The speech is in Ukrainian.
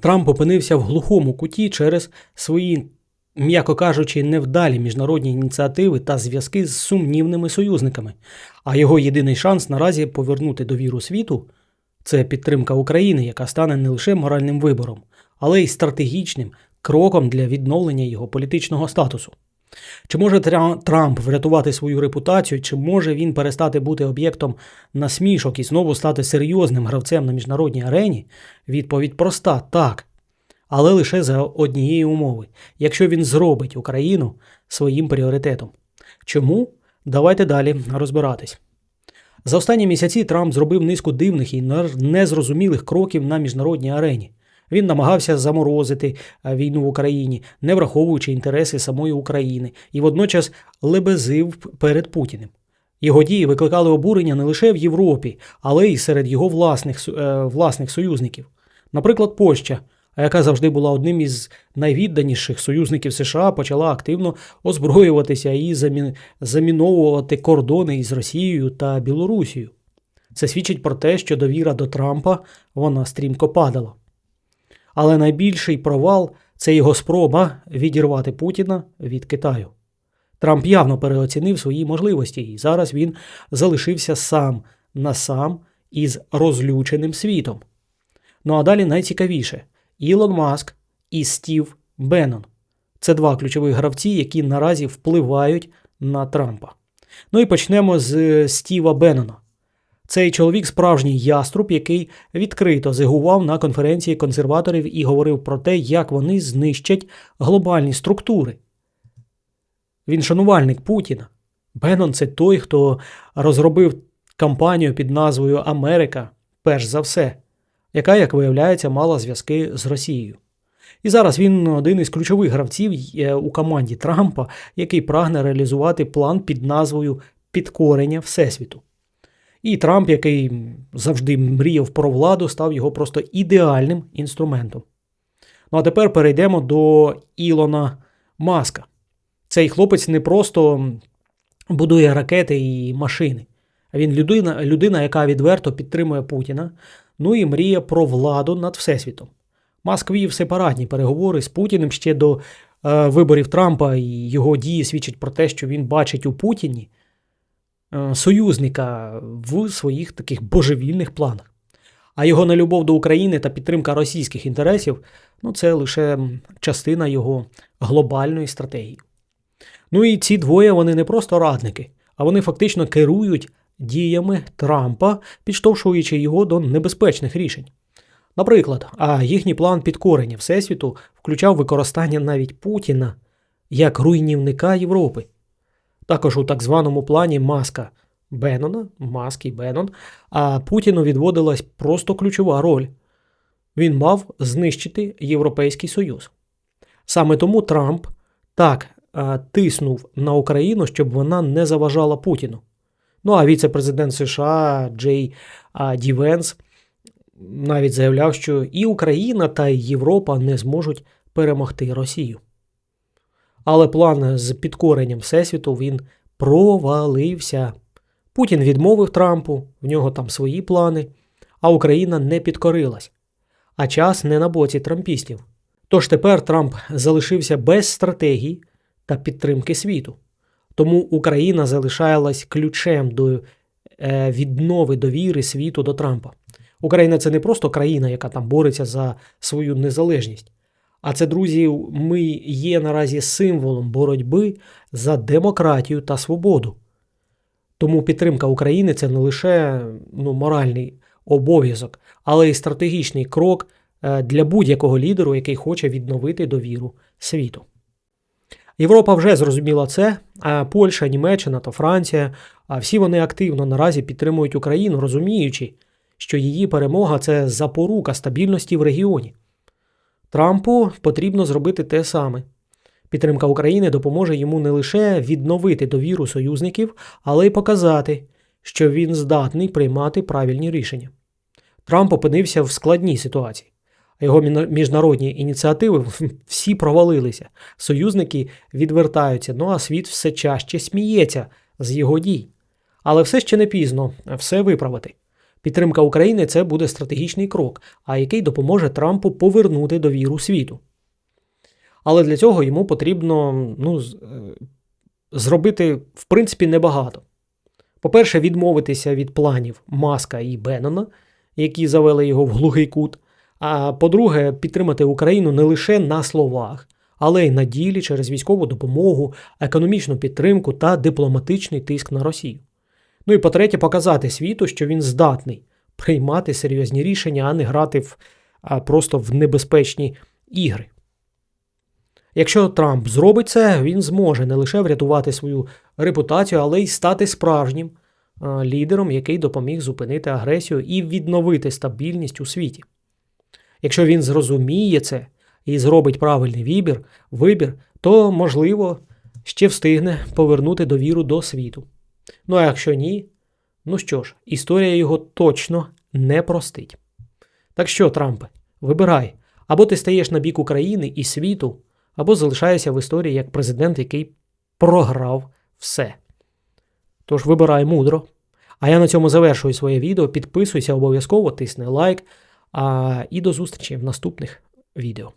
Трамп опинився в глухому куті через свої, м'яко кажучи, невдалі міжнародні ініціативи та зв'язки з сумнівними союзниками. А його єдиний шанс наразі повернути довіру світу це підтримка України, яка стане не лише моральним вибором, але й стратегічним кроком для відновлення його політичного статусу. Чи може Трамп врятувати свою репутацію, чи може він перестати бути об'єктом насмішок і знову стати серйозним гравцем на міжнародній арені? Відповідь проста так. Але лише за однієї умови, якщо він зробить Україну своїм пріоритетом. Чому? Давайте далі розбиратись. За останні місяці Трамп зробив низку дивних і незрозумілих кроків на міжнародній арені. Він намагався заморозити е, війну в Україні, не враховуючи інтереси самої України, і водночас лебезив перед Путіним. Його дії викликали обурення не лише в Європі, але й серед його власних, е, власних союзників. Наприклад, Польща, яка завжди була одним із найвідданіших союзників США, почала активно озброюватися і заміновувати кордони із Росією та Білорусією. Це свідчить про те, що довіра до Трампа вона стрімко падала. Але найбільший провал це його спроба відірвати Путіна від Китаю. Трамп явно переоцінив свої можливості, і зараз він залишився сам на сам із розлюченим світом. Ну а далі найцікавіше: Ілон Маск і Стів Беннон. Це два ключових гравці, які наразі впливають на Трампа. Ну і почнемо з е, Стіва Беннона. Цей чоловік справжній яструб, який відкрито зигував на конференції консерваторів і говорив про те, як вони знищать глобальні структури. Він шанувальник Путіна. Беннон це той, хто розробив кампанію під назвою Америка, перш за все, яка, як виявляється, мала зв'язки з Росією. І зараз він один із ключових гравців е, у команді Трампа, який прагне реалізувати план під назвою Підкорення Всесвіту. І Трамп, який завжди мріяв про владу, став його просто ідеальним інструментом. Ну а тепер перейдемо до Ілона Маска. Цей хлопець не просто будує ракети і машини, а він людина, людина, яка відверто підтримує Путіна, ну і мріє про владу над Всесвітом. Маск вів сепаратні переговори з Путіним ще до е, виборів Трампа, і його дії свідчать про те, що він бачить у Путіні союзника в своїх таких божевільних планах. А його нелюбов до України та підтримка російських інтересів ну, це лише частина його глобальної стратегії. Ну і ці двоє вони не просто радники, а вони фактично керують діями Трампа, підштовхуючи його до небезпечних рішень. Наприклад, а їхній план підкорення Всесвіту включав використання навіть Путіна як руйнівника Європи. Також у так званому плані Маска Беннона, Маск і Беннон, а Путіну відводилась просто ключова роль. Він мав знищити Європейський Союз. Саме тому Трамп так тиснув на Україну, щоб вона не заважала Путіну. Ну а віце-президент США Джей а, Ді Венс навіть заявляв, що і Україна та Європа не зможуть перемогти Росію. Але план з підкоренням Всесвіту він провалився. Путін відмовив Трампу, в нього там свої плани, а Україна не підкорилась. А час не на боці трампістів. Тож тепер Трамп залишився без стратегії та підтримки світу. Тому Україна залишалась ключем до е, віднови довіри світу до Трампа. Україна це не просто країна, яка там бореться за свою незалежність. А це, друзі, ми є наразі символом боротьби за демократію та свободу. Тому підтримка України це не лише ну, моральний обов'язок, але й стратегічний крок е, для будь-якого лідеру, який хоче відновити довіру світу. Європа вже зрозуміла це, а Польща, Німеччина та Франція, всі вони активно наразі підтримують Україну, розуміючи, що її перемога це запорука стабільності в регіоні. Трампу потрібно зробити те саме. Підтримка України допоможе йому не лише відновити довіру союзників, але й показати, що він здатний приймати правильні рішення. Трамп опинився в складній ситуації. Його міжнародні ініціативи всі провалилися. Союзники відвертаються, ну а світ все чаще сміється з його дій. Але все ще не пізно все виправити. Підтримка України це буде стратегічний крок, а який допоможе Трампу повернути довіру світу. Але для цього йому потрібно ну, е, зробити, в принципі, небагато. По-перше, відмовитися від планів Маска і Беннона, які завели його в глухий кут. А по-друге, підтримати Україну не лише на словах, але й на ділі через військову допомогу, економічну підтримку та дипломатичний тиск на Росію. Ну і по-третє, показати світу, що він здатний приймати серйозні рішення, а не грати в, а, просто в небезпечні ігри. Якщо Трамп зробить це, він зможе не лише врятувати свою репутацію, але й стати справжнім лідером, який допоміг зупинити агресію і відновити стабільність у світі. Якщо він зрозуміє це і зробить правильний вибір, вибір, то, можливо, ще встигне повернути довіру до світу. Ну а якщо ні, ну що ж, історія його точно не простить. Так що, Трампе, вибирай, або ти стаєш на бік України і світу, або залишаєшся в історії як президент, який програв все. Тож вибирай мудро. А я на цьому завершую своє відео. Підписуйся обов'язково, тисни лайк. А, і до зустрічі в наступних відео.